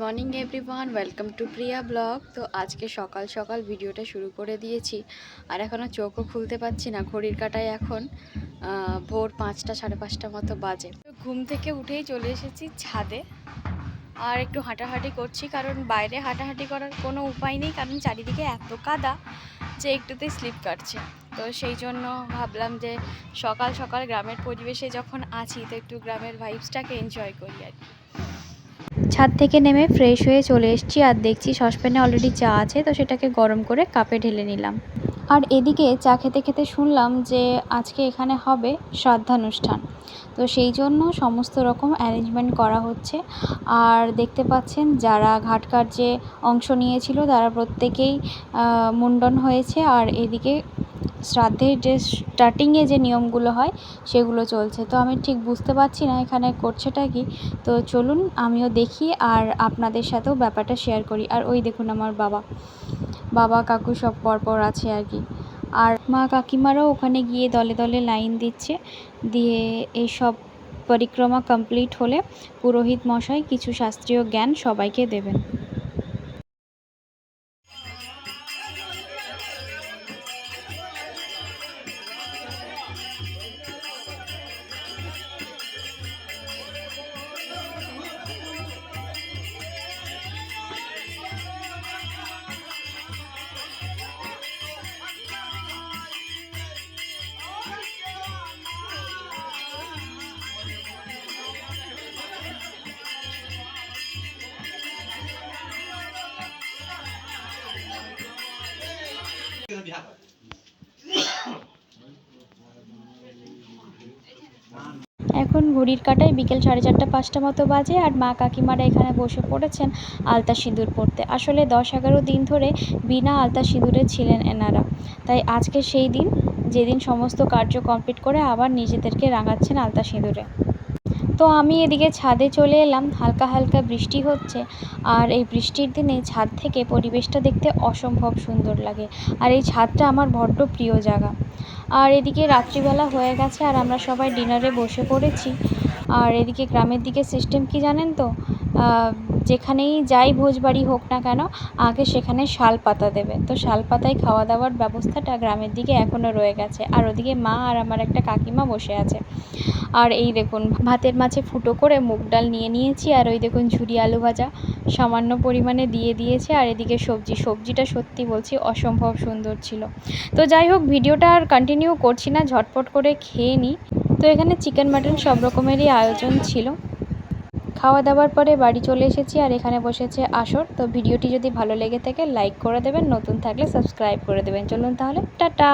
Morning everyone, welcome to Priya vlog. তো আজকে সকাল সকাল ভিডিওটা শুরু করে দিয়েছি। আর এখনও চোখও খুলতে পারছি না, ঘড়ির কাটায় এখন ভোর পাঁচটা, সাড়ে পাঁচটা মতো বাজে। ঘুম থেকে উঠেই চলে এসেছি ছাদে। আর একটু হাঁটাহাঁটি করছি, কারণ বাইরে হাঁটাহাঁটি করার কোনো উপায় নেই, কারণ চারিদিকে এত কাদা যে একটুতেই স্লিপ কাটছে। তো সেই জন্য ভাবলাম যে সকাল সকাল গ্রামের পরিবেশে যখন আছি, তো একটু গ্রামের ভাইবসটাকে এনজয় করি আর কি। ছাদ থেকে নেমে ফ্রেশ হয়ে চলে এসেছি আর দেখছি সসপ্যানে অলরেডি চা আছে, তো সেটাকে গরম করে কাপে ঢেলে নিলাম। আর এদিকে চা খেতে খেতে শুনলাম যে আজকে এখানে হবে শ্রাদ্ধানুষ্ঠান। তো সেই জন্য সমস্ত রকম অ্যারেঞ্জমেন্ট করা হচ্ছে। আর দেখতে পাচ্ছেন যারা ঘাট কার্যে অংশ নিয়েছিল, তারা প্রত্যেকেই মুন্ডন হয়েছে। আর এদিকে শ্রাদ্ধের যে স্টার্টিংয়ে যে নিয়মগুলো হয়, সেগুলো চলছে। তো আমি ঠিক বুঝতে পারছি না এখানে করছেটা কি। তো চলুন আমিও দেখি আর আপনাদের সাথেও ব্যাপারটা শেয়ার করি। আর ওই দেখুন আমার বাবা। বাবা, কাকু সব পরপর আছে আর কি। আর মা কাকিমারাও ওখানে গিয়ে দলে দলে লাইন দিচ্ছে। দিয়ে এই সব পরিক্রমা কমপ্লিট হলে পুরোহিত মশাই কিছু শাস্ত্রীয় জ্ঞান সবাইকে দেবেন। এখন ঘড়ির কাটায় বিকেল সাড়ে চারটা, পাঁচটা মতো বাজে আর মা কাকিমারা এখানে বসে পড়েছেন আলতা সিঁদুর পরতে আসলে দশ এগারো দিন ধরে বিনা আলতা সিঁদুরে ছিলেন এনারা। তাই আজকে সেই দিন যেদিন সমস্ত কার্য কমপ্লিট করে আবার নিজেদেরকে রাঙাচ্ছেন আলতা সিঁদুরে। তো আমি এদিকে ছাদে চলে এলাম। হালকা হালকা বৃষ্টি হচ্ছে আর এই বৃষ্টির দিনে ছাদ থেকে পরিবেশটা দেখতে অসম্ভব সুন্দর লাগে। আর এই ছাদটা আমার বড্ড প্রিয় জায়গা। আর এদিকে রাত্রিবেলা হয়ে গেছে আর আমরা সবাই ডিনারে বসে পড়েছি। আর এদিকে গ্রামের দিকে সিস্টেম কি জানেন তো? যেখানেই যাই ভোজবাড়ি হোক না কেন, আগে সেখানে শাল পাতা দেবে। তো শাল পাতায় খাওয়া দাওয়ার ব্যবস্থাটা গ্রামের দিকে এখনও রয়ে গেছে। আর ওদিকে মা আর আমার একটা কাকিমা বসে আছে। আর এই দেখুন, ভাতের মাছে ফুটো করে মুগ ডাল নিয়ে নিয়েছি, আর ওই দেখুন ঝুরি আলু ভাজা সামান্য পরিমাণে দিয়ে দিয়েছে। আর এদিকে সবজি, সবজিটা সত্যি বলছি অসম্ভব সুন্দর ছিল। তো যাই হোক, ভিডিওটা আর কন্টিনিউ করছি না, ঝটপট করে খেয়ে নিই। তো এখানে চিকেন, মাটন সব রকমেরই আয়োজন ছিল। খাওয়া দাওয়ার পরে বাড়ি চলে এসেছি আর এখানে বসেছে আসর। তো ভিডিওটি যদি ভালো লেগে থাকে, লাইক করে দেবেন, নতুন থাকলে সাবস্ক্রাইব করে দেবেন। চলুন তাহলে, টাটা!